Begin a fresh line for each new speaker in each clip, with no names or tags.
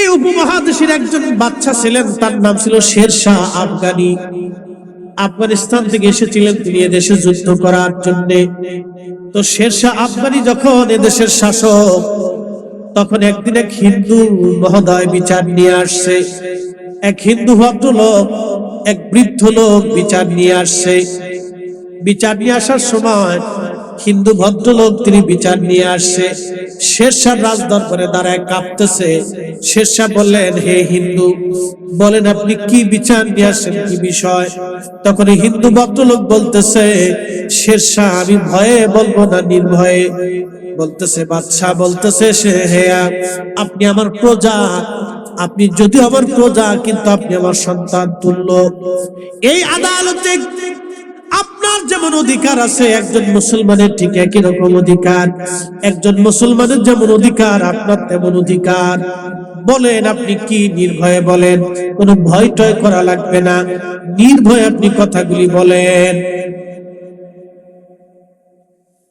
এই উপমহাদেশের একজন বাচ্চা ছিলেন, তার নাম ছিল শেরশাহ আফগানি। আফগানিস্তান থেকে এসেছিলেন, তিনি এদেশে যুদ্ধ করার জন্য। তো শেরশাহ আফগানি যখন এদেশের শাসক, তখন একদিন এক হিন্দু মহোদয় বিচার নিয়ে আসছে। এক হিন্দু ভদ্রলোক, এক বৃদ্ধ লোক বিচার নিয়ে আসছে। বিচার নিয়ে আসার সময় হিন্দু ভদ্রলোক তিনি বিচার নিয়ে আসছে। শেরশাহ রাজ দরবারে দাঁড়ায় কাঁপতেছে। শেরশাহ বললেন, হে হিন্দু, বলেন আপনি কি বিচার নিয়ে আসছেন? কি বিষয়? তখন হিন্দু ভদ্রলোক বলতেছে, শেরশাহ, আমি ভয়ে বলব না, নির্ভয়ে। বলতেছে, বাদশাহ, বলতেছে সে, হে, আপনি আমার প্রজা। আপনি যদি আমার প্রজা, কিন্তু আপনি আমার সন্তান তুল্য। এই আদালতে আপনার যেমন অধিকার আছে, একজন মুসলমানের ঠিক একই রকম অধিকার। একজন মুসলমানের যেমন অধিকার, আপনার তেমন অধিকার। বলেন, আপনি কি নির্ভয়ে বলেন? কোনো ভয় টয় করা লাগবে না। নির্ভয়ে আপনি কথাগুলি বলেন।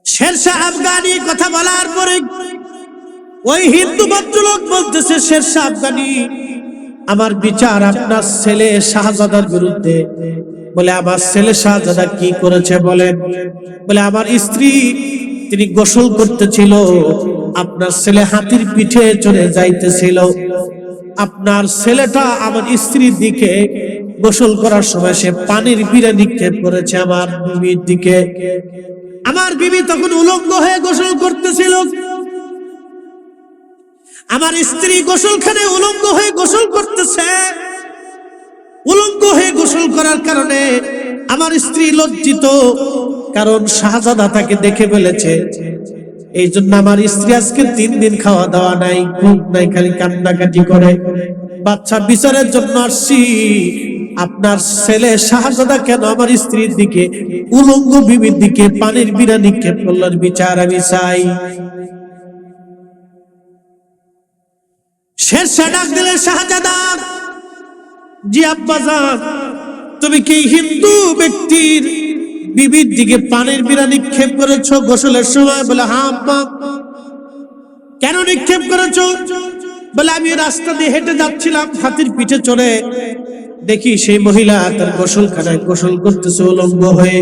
শেরশাহ আফগানি কথা বলার পরে ওই হিন্দু ভদ্রলোক বলতেছে, শেরশাহ আফগানি, আমার বিচার আপনার ছেলে শাহজাদার বিরুদ্ধে বলে আমার ছেলে শাহজাদা কি করেছে বলেন? বলে আমার স্ত্রী তিনি গোসল করতেছিল, আপনার ছেলে হাতির পিঠে চলে যাইতেছিল। আপনার ছেলেটা আমার স্ত্রীর দিকে গোসল করার সময় সে পানির বিড়ে নিক্ষেপ করেছে আমার বিবির দিকে। আমার বিবি তখন উলঙ্গ হয়ে গোসল করতেছিল। আমার স্ত্রী গোসলখানে উলঙ্গ হয়ে গোসল করতেছে। উলঙ্গ হয়ে গোসল করার কারণে আমার স্ত্রী লজ্জিত, কারণ শাহজাদা তাকে দেখে ফেলেছে এই জন্য আমার স্ত্রী আজকে তিন দিন খাওয়া দাওয়া নাই, ঘুম নাই, খালি কান্নাকাটি করে। বাচ্চা বিচারের জন্য আসছি। আপনার ছেলে শাহজাদা কেন আমার স্ত্রীর দিকে, উলঙ্গ বিবির দিকে, পানির বিনা নিক্ষেপ করলেন বিচার আমি চাই। শেরশাহ ডাক দিলেন শাহজাদা। জি আব্বাজান, তুমি কি হিন্দু ব্যক্তির বিবির দিকে পানির বিনা নিক্ষেপ করেছ? গোসলের সময় বলে হ্যাঁ আব্বা। কেন নিক্ষেপ করেছ? বলে, আমি রাস্তা দিয়ে হেঁটে যাচ্ছিলাম, হাতির পিঠে চড়ে দেখি সেই মহিলা তার গোসলখানায় গোসল করতেছে উলঙ্গ হয়ে।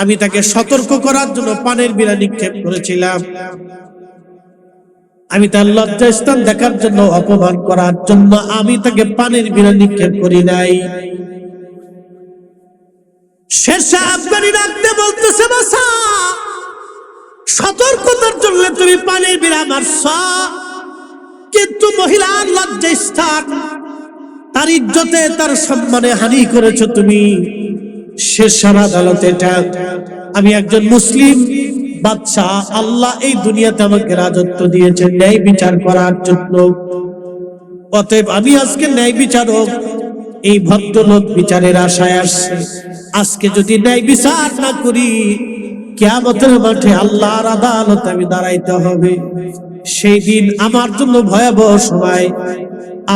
আমি তাকে সতর্ক করার জন্য পানির বিনা নিক্ষেপ করেছিলাম। আমি তার লজ্জা স্থান দেখার জন্য অপমান করার জন্য আমি তাকে পানির বিনা নিক্ষেপ করি নাই। শেরশাহ আফগানি রাখতে বলতেছে বাসা সতর্কতার জন্য তুমি পানির বিনা মারছ। কিন্তু মহিলার লজ্জা স্থান তার ইজ্জতে, তার সম্মানে হানি করেছ তুমি। শেরশাহ আদালতে এটা, আমি একজন মুসলিম বাদশাহ, আল্লাহ এই দুনিয়াতে আমাকে রাজত্ব দিয়েছেন, ন্যায় বিচার করার জন্য। অতএব আমি আজকে ন্যায় বিচারক, এই ভদ্রলোক বিচারের আশায় আসছে। আজকে যদি ন্যায় বিচার না করি, কেয়ামতের মাঠে আল্লাহর আদালত আমি দাঁড়াইতে হবে। সেই দিন আমার জন্য ভয়াবহ সময়,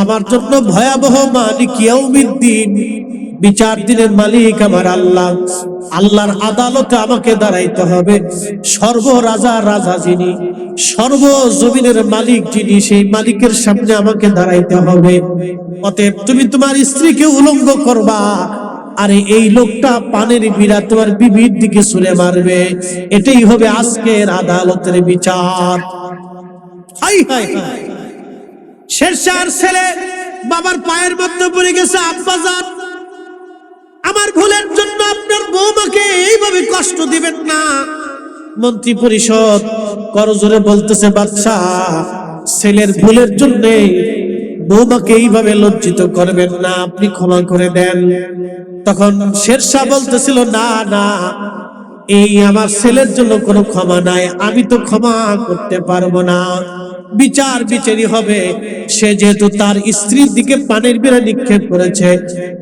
আমার জন্য ভয়াবহ মালিক দিন বিচার দিনের মালিক আমার আল্লাহ। আল্লাহর আদালতে আমাকে দাঁড়াইতে হবে। সর্ব রাজা যিনি সর্ব জমিনের মালিক যিনি, সেই মালিকের সামনে আমাকে দাঁড়াইতে হবে। অতএব তুমি তোমার স্ত্রীকে উলঙ্গ করবা, আরে এই লোকটা পানের বিড়া তোমার বিবির দিকে ছুড়ে মারবে। এটাই হবে আজকের আদালতের বিচার। হাই হাই শেরশার ছেলে বাবার পায়ের মধ্যে পড়ে গেছে আব্বাজান আমার ভুলের জন্য আপনার বৌমাকে এইভাবে কষ্ট দিবেন না। মন্ত্রী পরিষদ করজোরে বলতেছে বাচ্চা ছেলের ভুলের জন্য বৌমাকে এইভাবে লজ্জিত করবেন না, আপনি ক্ষমা করে দেন। তখন শেরশাহ বলতেছিল, না না, এই আমার ছেলের জন্য কোনো ক্ষমা নাই, আমি তো ক্ষমা করতে পারব না। বিচার বিচারি হবে। সে যেহেতু তার স্ত্রীর দিকে পানের বিড়া নিক্ষেপ করেছে,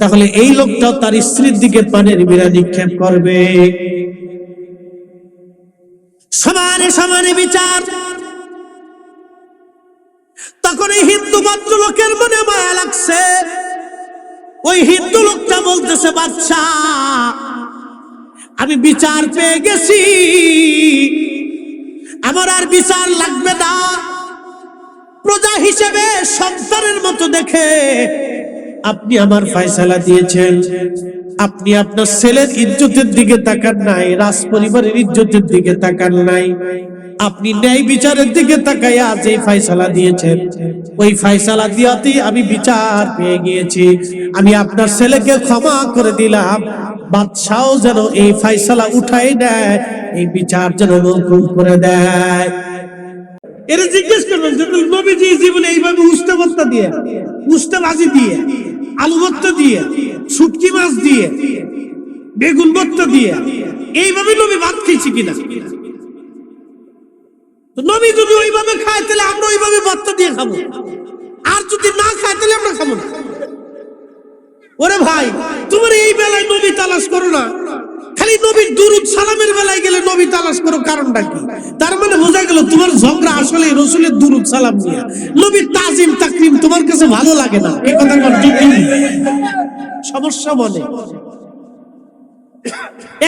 তাহলে এই লোকটাও তার স্ত্রীর দিকে পানের বিড়া নিক্ষেপ করবে। সমানে সমানে বিচার। তখন এই হিন্দু মাত্র লোকের মনে মায়া লাগছে। ওই হিন্দু লোকটা বলতেছে বাচ্চা আমি বিচার পেয়ে গেছি। আমার আর বিচার লাগবে না। প্রজা হিসেবে সন্তানের মতো দেখে আপনি আমার ফয়সালা দিয়েছেন। আপনি আপনার ছেলের ইজ্জতের দিকে তাকান নাই রাজ পরিবারের ইজ্জতের দিকে তাকান নাই। আপনি ন্যায় বিচারের দিকে তাকাইয়া আজ এই ফয়সালা দিয়েছেন, ওই ফয়সালা দিয়াতেই আমি বিচার পেয়ে গিয়েছি। আমি আপনার ছেলেকে ক্ষমা করে দিলাম। বাদশাহ যেন এই ফয়সালা উঠাই দেয়, এই বিচার যেন মৌকুফ করে দেয়। এরা জিজ্ঞেস করবেন যে তুমি নবীজি জীবনে এইভাবে উস্তে ভর্তা দিয়ে, উস্তে ভাজি দিয়ে, আলু ভর্তা দিয়ে, শুটকি মাছ দিয়ে, বেগুন ভর্তা দিয়ে, এইভাবে নবী ভাত খেয়েছি কিনা? নবী যদি ওইভাবে খায়, তাহলে আমরা ওইভাবে ভর্তা দিয়ে খাব। আর যদি না খায়, তাহলে আমরা খাব না। ওরে ভাই, তোমার এই বেলায় নবী তালাশ করো না। খালি নবীর দুরুদ সালামের বেলায় গেলে নবী তালাশ করো কারণটা কি? তার মানে বোঝা গেল তোমার ঝগড়া আসলে রসুলের দুরুদ সালাম নিয়ে। নবীর তাজিম, তাকরিম তোমার কাছে ভালো লাগে না? এই কথা। সমস্যা বলে।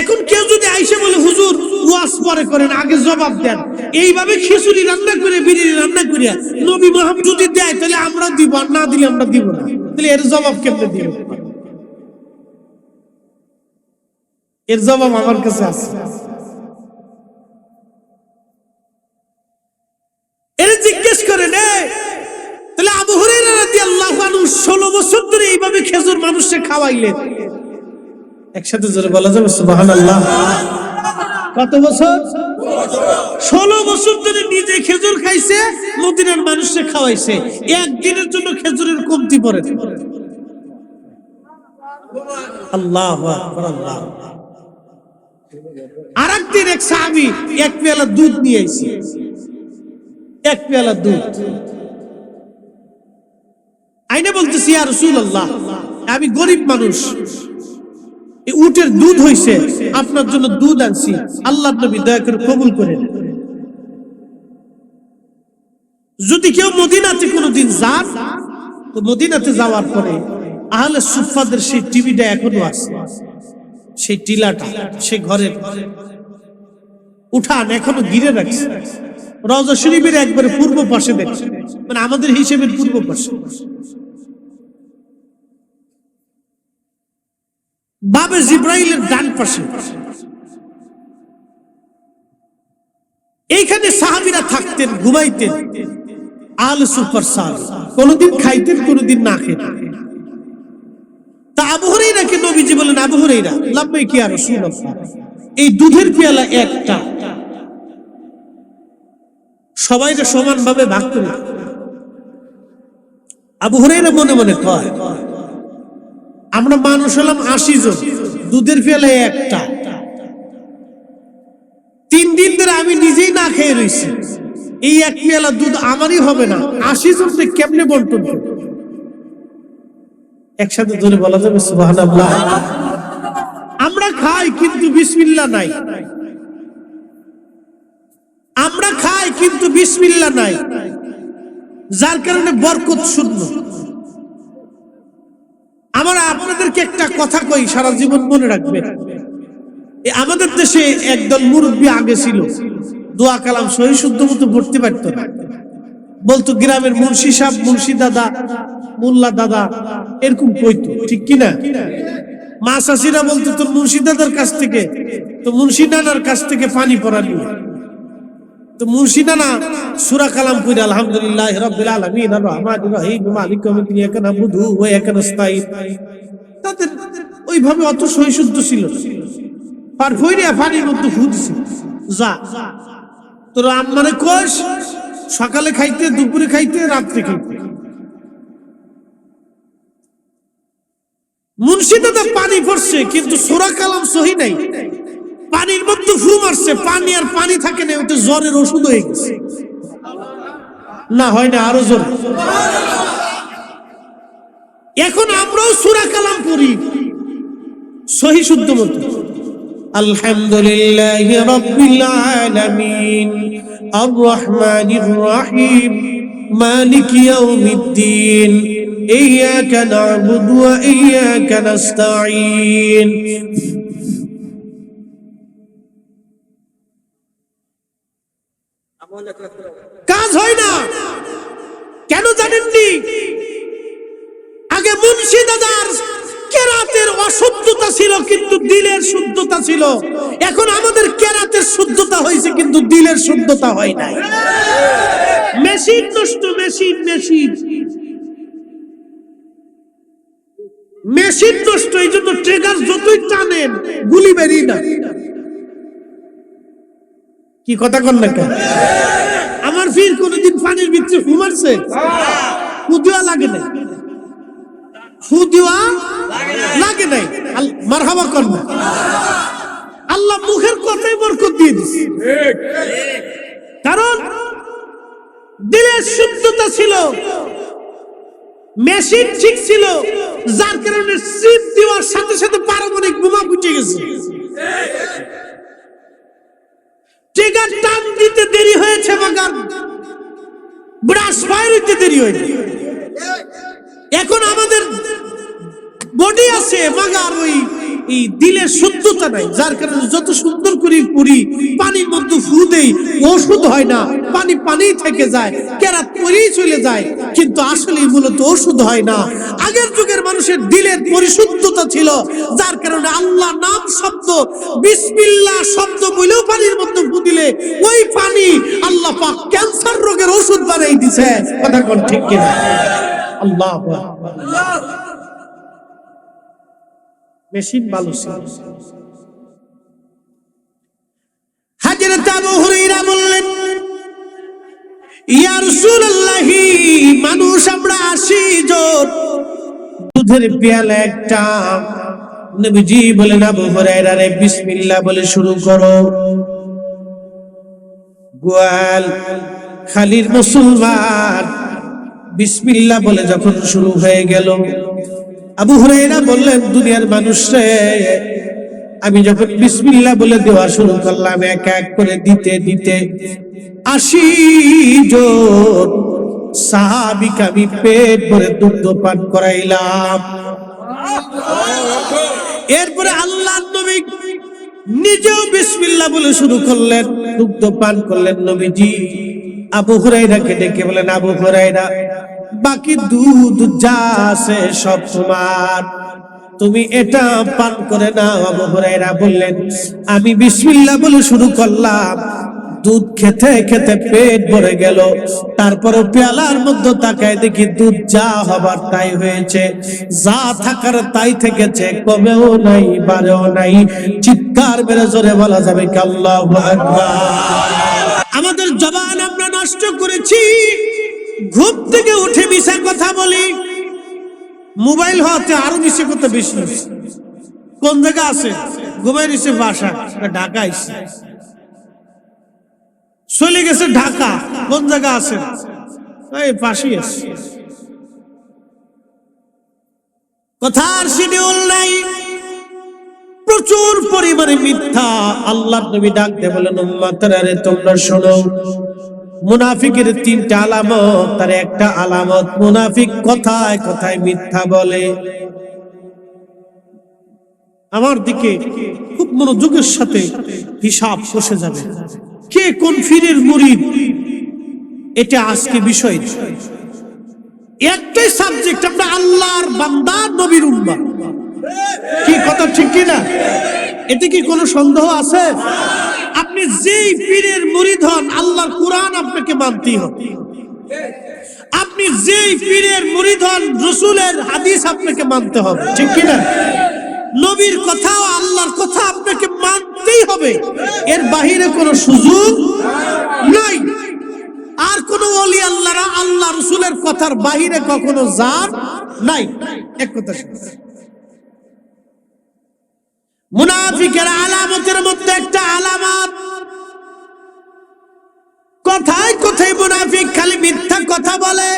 এখন কেউ যদি আইসে বলে, হুজুর, ওয়াজ পরে করেন, আগে জবাব দেন। এইভাবে খিচুড়ি রান্না করে, বিরিয়ানি রান্না করে নবী মোহাম্মদ যদি দেয়, তাহলে আমরা দিব না দিলে আমরা দিব না। তাহলে এর জবাব কেমনে দিব? এর জবাব আমার কাছে আছে। এর জিজ্ঞেস করেন এ, তাহলে আবু হুরায়রা রাদিয়াল্লাহু আনহু 16 বছর ধরে এইভাবে খেজুর মানুষকে খাওয়াইলেন। একসাথে জোরে বলা যাবে সুবহানাল্লাহ। কত বছর? ষোলো বছর ধরে নিজে খেজুর খাইছে মদিনার মানুষকে খাওয়াইছে। একদিনের জন্য খেজুরের কমতি পড়ে। আল্লাহ আর একদিন এক সাহাবি এক পেয়ালা দুধ নিয়ে আইছে। এক পেয়ালা দুধ। আইনে বলতেছি আর রাসূলুল্লাহ, আমি গরিব মানুষ। উটের দুধ হইছে, আপনার জন্য দুধ আনছি। আল্লাহ নবী দয়া করে কবুল করেন। যদি কেউ মদিনাতে কোনোদিন যান, তো মদিনাতে যাওয়ার পরে আহলে সুফাদের সেই টিভিটা এখনও আছে। সেই টিলাটা, সেই ঘরের। উঠান এখনও ঘিরে রাখছে। রজা শরীফের একবারে পূর্ব পাশে দেখছে মানে আমাদের হিসেবের পূর্ব পাশে। বাবে জিব্রাইলের ডান পাশে। এইখানে সাহাবিরা থাকতেন, ঘুমাইতেন। আল সুপার সাল কোনদিন খাইতেন, কোনদিন না খেতেন। তা আবু হুরাইরাকে নবীজি বলেন, আবু হুরাইরা লাম্বাই কি আর এই দুধের পেয়ালা একটা। সবাইকে সমানভাবে ভাগ করে। আবু হুরাইরা মনে মনে কয়, আমরা মানুষ হলাম আশি জন, দুধের পেয়ালা একটা। তিন দিন ধরে আমি নিজেই না খেয়ে রয়েছি এই এক পেয়ালা দুধ আমারই হবে না, আশি জনকে কেমনে বন্টন করব? একসাথে ধরে বলা যাবে সুবাহান আমরা খাই কিন্তু বিসমিল্লা নাই। আমরা খাই কিন্তু বিসমিল্লা নাই। যার কারণে বরকত শূন্য। আমার আপনাদেরকে একটা কথা কই, সারা জীবন মনে রাখবেন। আমাদের দেশে একদল মুরব্বী আগে ছিল। দোয়া কালাম সহি শুদ্ধ মতো পড়তে পারত না। বলতো, গ্রামের মুন্সি সাহেব, মুন্সি দাদা, মোল্লা দাদা এরকম কইতো, ঠিক কিনা? মা চাষিরা বলতো, তোর মুন্সি দাদার কাছ থেকে তো মুন্সি নানার কাছ থেকে পানি পড়ালি তো মুন্সি নানা সূরা কালাম পড়ে আলহামদুলিল্লাহ রাব্বিল আলামিন আর রহমানির রহিম, মালিক ইয়াউমিদ্দিন, ইয়াকা নাবুদু ওয়া ইয়াকা নাস্তাইন তাদের ওইভাবে অত সহিশুদ্ধ ছিল। পার হইয়া পানির মধ্যে ফুটছে যা, তোর আম্মারে কোষ সকালে খাইতে, দুপুরে খাইতে, রাত্রে খাইতে। মুন্সিদাতে পানি পড়ছে কিন্তু সুরা কালাম সহি নাই। পানির মধ্যে ফু মারছে, পানি আর পানি থাকে না ওটা জ্বরের ওষুধ হয়ে গেছে। না, হয় না, আরও জ্বর এখন আমরাও সুরা কালাম পড়ি, সহি শুদ্ধ মত। আলহামদুলিল্লাহ রাব্বিল আলামিন আর রহমানির রহিম, মালিক ইয়াউমিদ্দিন। إياك نعبد وإياك نستعين কাজ হয় না কেন জানেননি আগে মুন্সি দাদার কেরাতের অশুদ্ধতা ছিল কিন্তু দিলের শুদ্ধতা ছিল এখন আমাদের কেরাতের শুদ্ধতা হয়েছে কিন্তু দিলের শুদ্ধতা হয় নাই মেশিন নষ্ট মেশিন মেশিন মেশিন নষ্ট, এই জন্য ট্রেগার যতই টানেন, গুলি বেরিয়ে না। কি কথা কন না কেন? আমার ফির কোনদিন পানির ভিতরে ঘুমারছে ফুদিয়া লাগে না ফুদিয়া লাগে নাই। মারহাবা কর না। আল্লাহ মুখের কথাই বরকত দিয়ে দিছে। কারণ দিলের শুদ্ধতা ছিল মেশিন ঠিক ছিল, যার কারণে সিপ দেওয়ার সাথে সাথে পারমাণবিক বোমা ফুটে গেছে। ট্রিগার টান দিতে দেরি হয়েছে মাগার ব্রাশ ফায়ার হইতে দেরি হয়নি। এখন আমাদের বডি আছে মাগার ওই এই দিলের শুদ্ধতা নাই, যার কারণে যত সুন্দর করে পুরি, পানির মধ্যে ফু দেই, ওষুধ হয় না, পানি পানি থেকে যায়, কেরাত পরেই চলে যায়, কিন্তু আসলে মূলত ওষুধ হয় না। আগের যুগের মানুষের দিলের পরিশুদ্ধতা ছিল, যার কারণে আল্লাহ নাম শব্দ বিসমিল্লাহ শব্দ বলেও পানির মধ্যে ফু দিলে, ওই পানি আল্লাহ পাক ক্যান্সার রোগের ওষুধ বানাই দিছে। কথা কোন ঠিক কিনা? আল্লাহ মেশিন ভালো ছিল। হাজরত আবু হুরায়রা বললেন, ইয়া রাসূলুল্লাহি, মানুষ আমরা আশি জন। দুধের পেয়ালা একটা। নবীজি বলেন, আবু হুরায়রা রে, বিসমিল্লাহ বলে শুরু করো। গোয়াল, খালির মুসলমান, বিসমিল্লাহ বলে যখন শুরু হয়ে গেল আবু হুরায়রা বললেন, দুনিয়ার মানুষ আমি যখন বিসমিল্লাহ বলে দেওয়া শুরু করলাম, এক এক করে দিতে দিতে আশি জন সাহাবিকে আমি পেট ভরে দুগ্ধ পান করাইলাম। এরপরে আল্লাহ নবী নিজেও বিসমিল্লাহ বলে শুরু করলেন, দুগ্ধ পান করলেন নবীজি। আবু হুরাইরাকে ডেকে বলেন আবু হুরাইরা বাকি দুধ যা আছে সব তোমার। তুমি এটা পান করে নাও বললেন, আমি বিসমিল্লাহ বলে শুরু করলাম। দুধ খেতে খেতে পেট ভরে গেল। তারপরে পেয়ালার মধ্যে তাকায় দেখি দুধ যা হবার তাই হয়েছে। যা থাকার তাই থেকেছে, কমেও নাই বারেও নাই। চিৎকার মেরে জোরে বলা যাবে কি আল্লাহু আকবার। আমাদের জবান আমরা নষ্ট করেছি। ঘুম থেকে উঠে মিশা কথা বলি। মোবাইল হওয়াতে আরও মিশে কথা বেশি কোন জায়গা আছে? ঘুমাই নিছে বাসা ঢাকা আইসে। চলে গেছে ঢাকা। কোন জায়গা আছে? পাশেই আছে। কথার শিডিউল নাই। প্রচুর পরিমাণে মিথ্যা। আল্লাহ নবী ডাক দিয়ে বলেন, উম্মাতেরা তোমরা শোনো। মুনাফিকের তিনটা আলামত, তার একটা আলামত, মুনাফিক কথায় কথায় মিথ্যা বলে। আমার দিকে খুব মনোযোগের সাথে হিসাব কষে যাবে। কে কোন ফিরের মুরিদ? এটা আজকে বিষয়। একটাই সাবজেক্ট আমরা আল্লাহর বান্দা, নবীর উম্মা। কি কথা ঠিক কি না এতে কি কোনো সন্দেহ আছে? আপনি যেই পীরের মুরিদ হন আল্লাহর কোরআন আপনাকে মানতেই হবে। আপনি যেই পীরের মুরিদ রসুলের হাদিস আপনাকে মানতে হবে, ঠিক কি না নবীর কথা আল্লাহর কথা আপনাকে মানতেই হবে। এর বাহিরে কোনো সুযোগ নাই। আর কোন ওলি আল্লাহরা আল্লাহ রসুলের কথার বাহিরে কখনো যান নাই। এক কথা। মুনাফিকের আলামতের মধ্যে একটা আলামত কথায় কথায় মুনাফিক খালি মিথ্যা কথা বলে।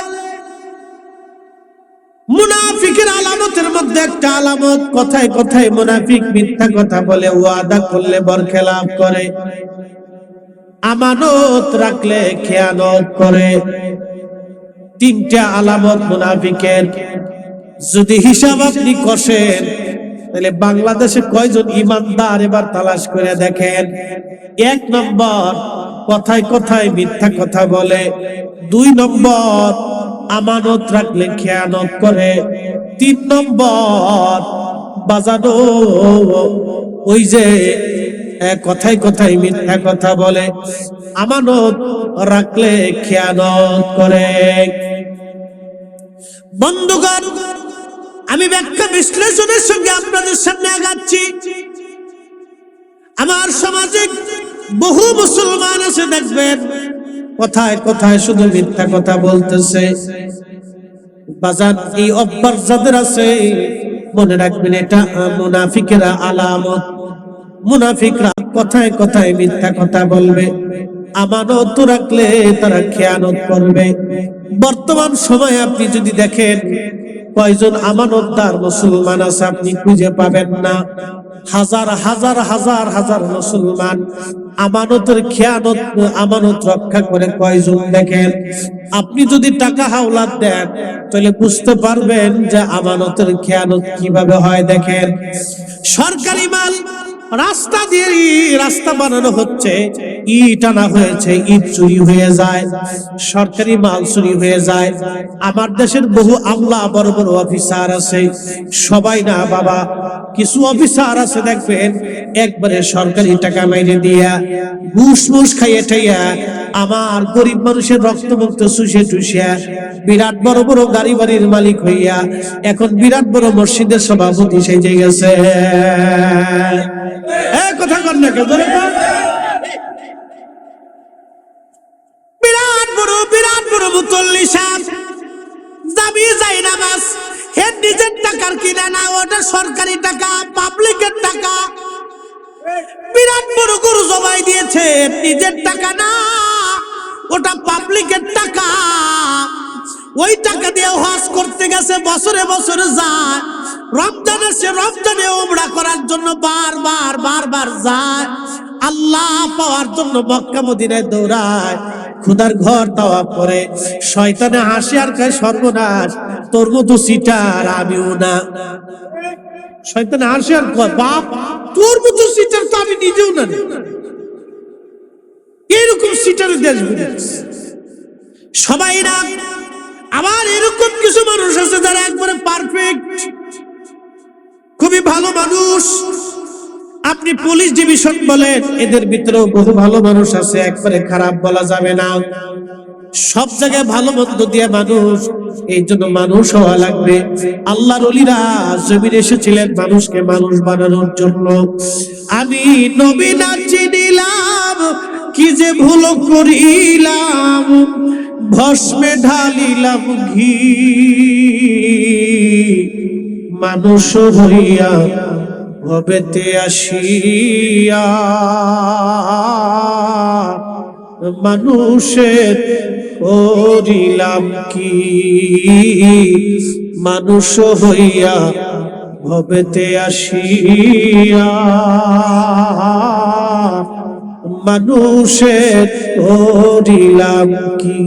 মুনাফিকের আলামতের মধ্যে একটা আলামত, কথায় কথায় মুনাফিক মিথ্যা কথা বলে, ওয়াদা করলে বরখেলাপ করে। আমানত রাখলে খেয়ানত করে। তিনটা আলামত মুনাফিকের। যদি হিসাব আপনি কষেন, তাহলে বাংলাদেশে কয়জন ইমানদার এবার তালাশ করে দেখেন? এক নম্বর কথায় কথায় মিথ্যা কথা বলে। দুই নম্বর, আমানত রাখলে খেয়ানত করে। তিন নম্বর, বাজানো, ওই যে কথায় কথায় মিথ্যা কথা বলে। আমানত রাখলে খেয়ানত করে। বন্ধুগণ, আমি ব্যাখ্যা বিশ্লেষণের সঙ্গে আপনাদের সামনে আগাচ্ছি। আমার সমাজে বহু মুসলমান আছে দেখবেন, কথায় কথায় শুধু মিথ্যা কথা বলতেছে। বাজার এই অভ্যাস যাদের আছে, মনে রাখবেন এটা মুনাফিকেরা আলামত। মুনাফিকরা কথায় কথায় মিথ্যা কথা বলবে। আমানত রাখলে তারা খেয়ানত করবে। বর্তমান সময়ে আপনি যদি দেখেন, কয়জন আমানতদার মুসলমান আছে আপনি খুঁজে পাবেন না। হাজার হাজার হাজার হাজার মুসলমান আমানতের খেয়ানত, আমানত রক্ষা করে কয়জন দেখেন? আপনি যদি টাকা হাওলাত দেন, তাহলে বুঝতে পারবেন যে আমানতের খেয়ানত কীভাবে হয় দেখেন। সরকারি মাল রাস্তা দিয়ে রাস্তা বানানো হচ্ছে। ইট আনা হয়েছে, ইট চুরি হয়ে যায়, সরকারি মাল চুরি হয়ে যায়। আমার দেশের বহু আমলা বড় বড় অফিসার আছে। সবাই না, বাবা, কিছু অফিসার আছে দেখবেন, একবারে সরকারি টাকা মাইনে দিয়া ঘুষ মুস খাইয়ে ঠাইয়া আমার গরিব মানুষের রক্ত মুক্ত শুষে টুসিয়া বিরাট বড় বড় গাড়ি বাড়ির মালিক হইয়া এখন বিরাট বড় মসজিদের সভাপতি সেজে গেছে। বিরাট বড় বিরাট বড় মুতল্লি সাহেব দাবি যায় নামাজ হে নিজের টাকার কিনা না, ওটা সরকারি টাকা, পাবলিকের টাকা। বিরাট বড় গরু জবাই দিয়েছে, নিজের টাকা না, ওটা পাবলিকের টাকা। ওই টাকা দিয়ে হজ করতে গেছে, বছরে বছরে যায়। রমজান আসে, রমজানে ওমরা করার জন্য বারবার বারবার যায়। আল্লাহ পাওয়ার জন্য মক্কা মদিনায় দৌড়ায়। খুদার ঘর তাওয়া পরে শয়তানে হাসি আর খায় সর্বনাশ তোর মতো সিটার, আমিও না। শয়তানে হাসি আর কয় বাপ তোর মতো সিটার তো আমি নিজেও না এরকম সিটারের দেশ সবাই না আবার এরকম কিছু মানুষ আছে যারা একবারে পারফেক্ট খুবই ভালো মানুষ। আপনি পুলিশ ডিভিশন বলেন, এদের ভিতরেও বহু ভালো মানুষ আছে, একবারে খারাপ বলা যাবে না। সব জায়গায় ভালো মন্দ দিয়ে মানুষ, এই জন্য মানুষ হওয়া লাগবে। আল্লাহর অলিরা জমির এসেছিলেন মানুষকে মানুষ বানানোর জন্য। আমি নবী না চিনিলাম, কি যে ভুল করিলাম, ভস্মে ঢালিলাম ঘি। মানুষ হইয়া ভবেতে আসিয়া, মানুষের করিলাম কি? মানুষ হইয়া ভবেতে আসিয়া মানুষের করিলাম কি?